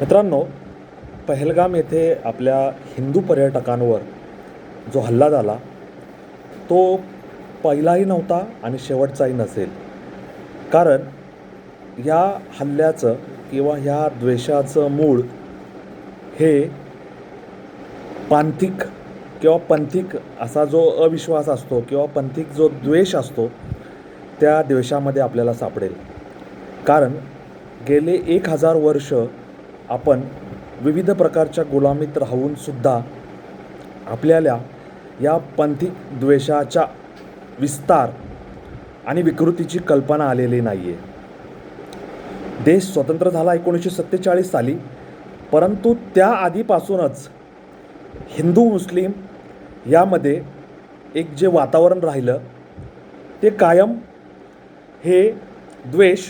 मित्रांनो पहलगाम येथे आपल्या हिंदू पर्यटकांवर जो हल्ला झाला तो पहिलाही नव्हता आणि शेवटचाही नसेल. कारण या हल्ल्याचं किंवा ह्या द्वेषाचं मूळ हे पांथिक किंवा पंथिक असा जो अविश्वास असतो किंवा पंथिक जो द्वेष असतो त्या द्वेषामध्ये आपल्याला सापडेल. कारण गेले एक हजार वर्ष आपण विविध प्रकारच्या गुलामीत राहूनसुद्धा आपल्याला या पंथिक द्वेषाच्या विस्तार आणि विकृतीची कल्पना आलेली नाही आहे देश स्वतंत्र झाला एकोणीसशे सत्तेचाळीस साली परंतु त्या आधीपासूनच हिंदू मुस्लिम यामध्ये एक जे वातावरण राहिलं ते कायम हे द्वेष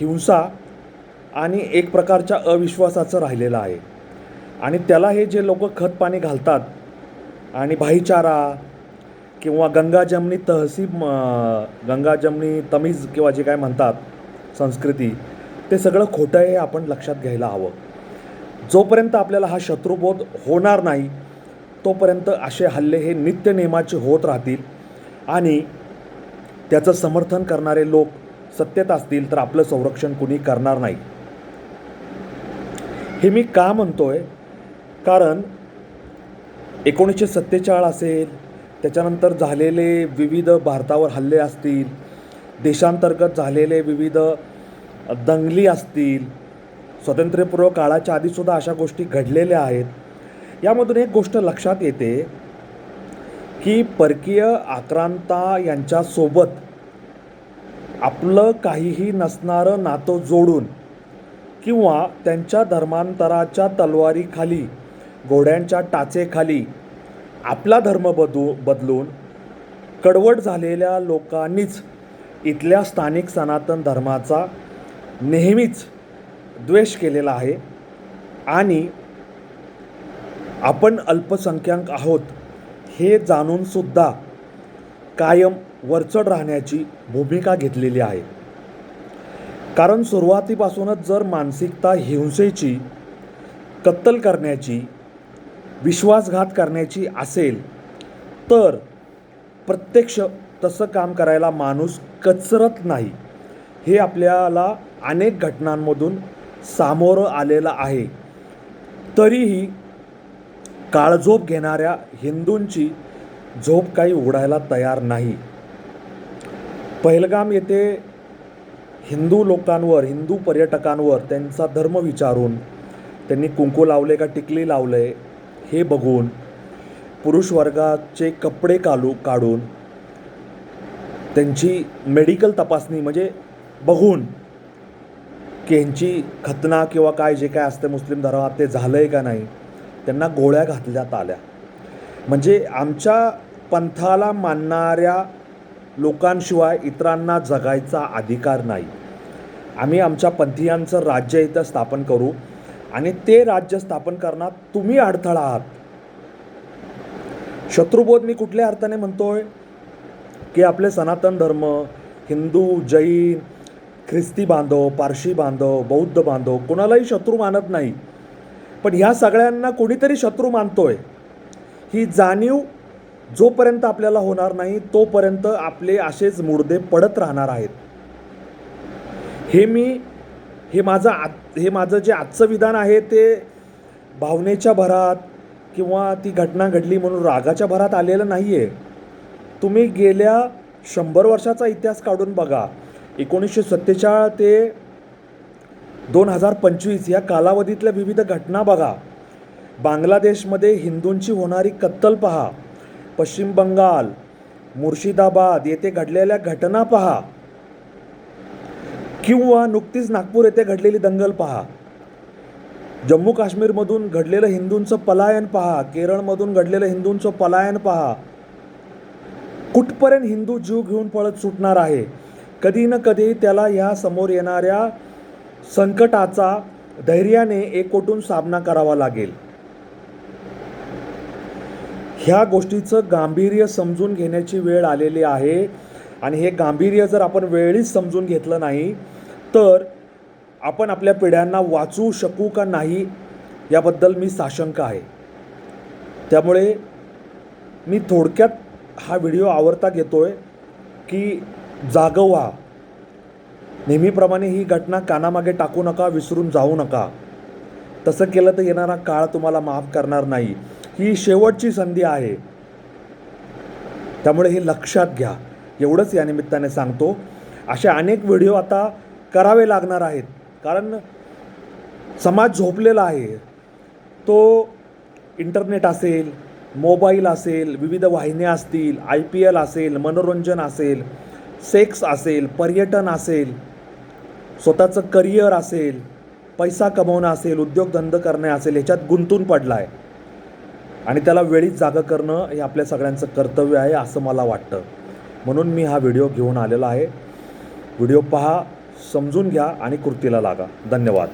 हिंसा आणि एक प्रकारच्या अविश्वासाचं राहिलेलं आहे. आणि त्याला हे जे लोक खतपाणी घालतात आणि भाईचारा किंवा गंगा जमनी तहसीब गंगाजमनी गंगा जमनी तमीज किंवा जे काय म्हणतात संस्कृती ते सगळं खोटं आहे हे आपण लक्षात घ्यायला हवं. जोपर्यंत आपल्याला हा शत्रुबोध होणार नाही तोपर्यंत असे हल्ले हे नित्य नियमाचे होत राहतील आणि त्याचं समर्थन करणारे लोक सत्तेत असतील तर आपलं संरक्षण कुणी करणार नाही. हे मी का म्हणतो आहे कारण एकोणीसशे सत्तेचाळ असेल त्याच्यानंतर झालेले विविध भारतावर हल्ले असतील देशांतर्गत झालेले विविध दंगली असतील स्वातंत्र्यपूर्व काळाच्या आधीसुद्धा अशा गोष्टी घडलेल्या आहेत. यामधून एक गोष्ट लक्षात येते की परकीय आक्रांता यांच्यासोबत आपलं काहीही नसणारं नातं जोडून किंवा त्यांच्या धर्मांतराच्या तलवारीखाली घोड्यांच्या टाचेखाली. आपला धर्म बदू बदलून कडवट झालेल्या लोकांनीच इथल्या स्थानिक सनातन धर्माचा नेहमीच द्वेष केलेला आहे आणि आपण अल्पसंख्याक आहोत हे जाणूनसुद्धा कायम वरचढ राहण्याची भूमिका घेतलेली आहे. कारण सुरुवातीपासूनच जर मानसिकता हिंसेची कत्तल करण्याची विश्वासघात करण्याची असेल तर प्रत्यक्ष तसं काम करायला माणूस कचरत नाही. हे आपल्याला अनेक घटनांमधून सामोरं आलेलं आहे. तरीही काळझोप घेणाऱ्या हिंदूंची झोप काही उघडायला तयार नाही. पहिलगाम येथे हिंदू लोकांवर हिंदू पर्यटकांवर त्यांचा धर्म विचारून त्यांनी कुंकू लावले का टिकली लावले हे बघून पुरुष वर्गाचे कपडे कालू काढून त्यांची मेडिकल तपासणी म्हणजे बघून की ह्यांची खतना किंवा काय जे काय असते मुस्लिम धर्मात ते झालं आहे का नाही त्यांना गोळ्या घातल्यात आल्या. म्हणजे आमच्या पंथाला मानणाऱ्या लोकांशिवाय इतरांना जगायचा अधिकार नाही. आम्ही आमच्या पंथीयांचं राज्य इथं स्थापन करू आणि ते राज्य स्थापन करण्यात तुम्ही अडथळा आहात. शत्रुबोध मी कुठल्या अर्थाने म्हणतोय? की आपले सनातन धर्म हिंदू जैन ख्रिस्ती बांधव पारशी बांधव बौद्ध बांधव कोणालाही शत्रू मानत नाही. पण ह्या सगळ्यांना कोणीतरी शत्रू मानतोय. ही जाणीव जोपर्यंत आपल्याला होणार नाही तोपर्यंत आपले असेच मुडदे पडत राहणार आहेत. हे मी हे माझं आ हे माझं जे आजचं विधान आहे ते भावनेच्या भरात किंवा ती घटना घडली म्हणून रागाच्या भरात आलेलं नाही आहे तुम्ही गेल्या शंभर वर्षाचा इतिहास काढून बघा. एकोणीसशे सत्तेचाळ ते दोन हजार पंचवीस या कालावधीतल्या विविध घटना बघा. बांगलादेशमध्ये हिंदूंची होणारी कत्तल पहा. पश्चिम बंगाल मुर्शिदाबाद येथे घडलेल्या घटना पहा. किंवा नुकतीच नागपूर येथे घडलेली दंगल पहा. जम्मू काश्मीरमधून घडलेलं हिंदूंचं पलायन पहा. केरळमधून घडलेलं हिंदूंचं पलायन पहा. कुठपर्यंत हिंदू जीव घेऊन पळत सुटणार आहे? कधी ना कधी त्याला ह्या समोर येणाऱ्या संकटाचा धैर्याने एकवटून सामना करावा लागेल. ह्या गोष्टीचं गांभीर्य समजून घेण्याची वेळ आलेली आहे. आणि हे गांभीर्य जर आपण वेळीच समजून घेतलं नाही तर आपण आपल्या पिढ्यांना वाचू शकू का नाही याबद्दल मी साशंक आहे. त्यामुळे मी थोडक्यात हा व्हिडिओ आवडता आहे की जाग व्हा. नेहमीप्रमाणे ही घटना कानामागे टाकू नका विसरून जाऊ नका. तसं केलं तर येणारा काळ तुम्हाला माफ करणार नाही. ही शेवटची संधी आहे. त्यामुळे हे लक्षात घ्या. एवढंच या निमित्ताने सांगतो. असे अनेक व्हिडिओ आता करावे लागणार आहेत. कारण समाज झोपलेला आहे. तो इंटरनेट असेल मोबाईल असेल विविध वाहिन्या असतील आय पी एल असेल मनोरंजन असेल सेक्स असेल पर्यटन असेल स्वतःचं करिअर असेल पैसा कमवणं असेल उद्योगधंदे करणे असेल ह्याच्यात गुंतून पडला आहे आणि त्याला वेळीच जागं करणं हे आपल्या सगळ्यांचं कर्तव्य आहे असं मला वाटतं. म्हणून मी हा व्हिडिओ घेऊन आलेला आहे. व्हिडिओ पहा समजून घ्या आणि कृतीला लागा. धन्यवाद.